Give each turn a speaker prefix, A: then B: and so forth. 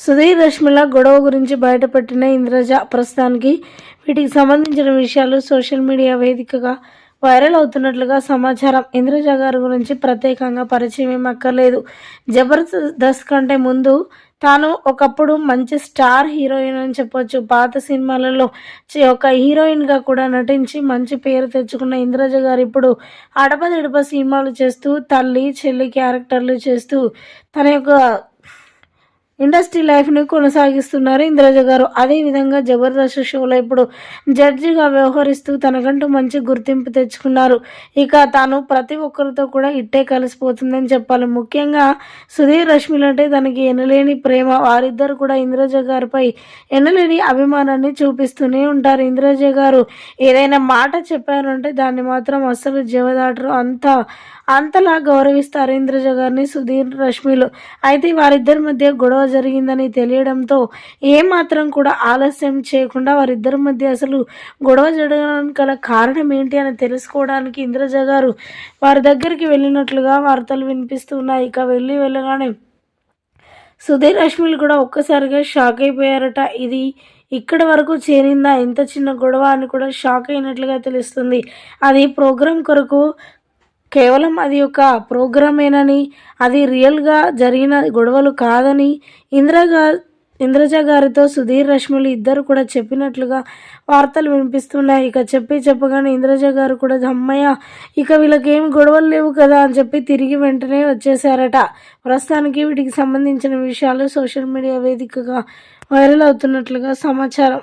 A: సుధీర్ రష్మిల గొడవ గురించి బయటపెట్టిన ఇంద్రజ ప్రస్తుతానికి వీటికి సంబంధించిన విషయాలు సోషల్ మీడియా వేదికగా వైరల్ అవుతున్నట్లుగా సమాచారం. ఇంద్రజ గారి గురించి ప్రత్యేకంగా పరిచయం ఏమక్కర్లేదు జబర్దస్త్ కంటే ముందు తాను ఒకప్పుడు మంచి స్టార్ హీరోయిన్ అని చెప్పొచ్చు. పాత సినిమాలలో ఒక హీరోయిన్గా కూడా నటించి మంచి పేరు తెచ్చుకున్న ఇంద్రజ గారు ఇప్పుడు అడపదిడప సినిమాలు చేస్తూ తల్లి చెల్లి క్యారెక్టర్లు చేస్తూ తన యొక్క ఇండస్ట్రీ లైఫ్ని కొనసాగిస్తున్నారు ఇంద్రజ గారు. అదేవిధంగా జబర్దస్త్ షోలో ఇప్పుడు జడ్జిగా వ్యవహరిస్తూ తనకంటూ మంచి గుర్తింపు తెచ్చుకున్నారు. ఇక తాను ప్రతి ఒక్కరితో కూడా ఇట్టే కలిసిపోతుందని చెప్పాలి. ముఖ్యంగా సుధీర్ రష్మిలు అంటే తనకి ఎనలేని ప్రేమ. వారిద్దరు కూడా ఇంద్రజ గారిపై ఎనలేని అభిమానాన్ని చూపిస్తూనే ఉంటారు ఇంద్రజ గారు. ఏదైనా మాట చెప్పారంటే దాన్ని మాత్రం అస్సలు జీవదాటరు అంత అంతలా గౌరవిస్తారు ఇంద్రజ గారిని సుధీర్ రష్మిలు. అయితే వారిద్దరి మధ్య గొడవ జరిగిందని తెలియడంతో ఏమాత్రం కూడా ఆలస్యం చేయకుండా వారిద్దరి మధ్య అసలు గొడవ జరగడానికి గల కారణం ఏంటి అని తెలుసుకోవడానికి ఇంద్రజ గారు వారి దగ్గరికి వెళ్ళినట్లుగా వార్తలు వినిపిస్తున్నాయి ఇక వెళ్ళి వెళ్ళగానే సుధీర్ రష్మిలు కూడా ఒక్కసారిగా షాక్ అయిపోయారట. ఇది ఇక్కడ వరకు చేరిందా? ఇంత చిన్న గొడవ అని కూడా షాక్ అయినట్లుగా తెలుస్తుంది. అది ప్రోగ్రాం కొరకు కేవలం అది ఒక ప్రోగ్రామేనని అది రియల్గా జరిగిన గొడవలు కాదని ఇందిరాగా ఇంద్రజ గారితో సుధీర్ రష్మిలు ఇద్దరు కూడా చెప్పినట్లుగా వార్తలు వినిపిస్తున్నాయి. ఇక చెప్పి చెప్పగానే ఇంద్రజ గారు కూడా అమ్మయ్య ఇక వీళ్ళకేం గొడవలు లేవు కదా అని చెప్పి తిరిగి వెంటనే వచ్చేసారట ప్రస్తుతానికి వీటికి సంబంధించిన విషయాలు సోషల్ మీడియా వేదికగా వైరల్ అవుతున్నట్లుగా సమాచారం.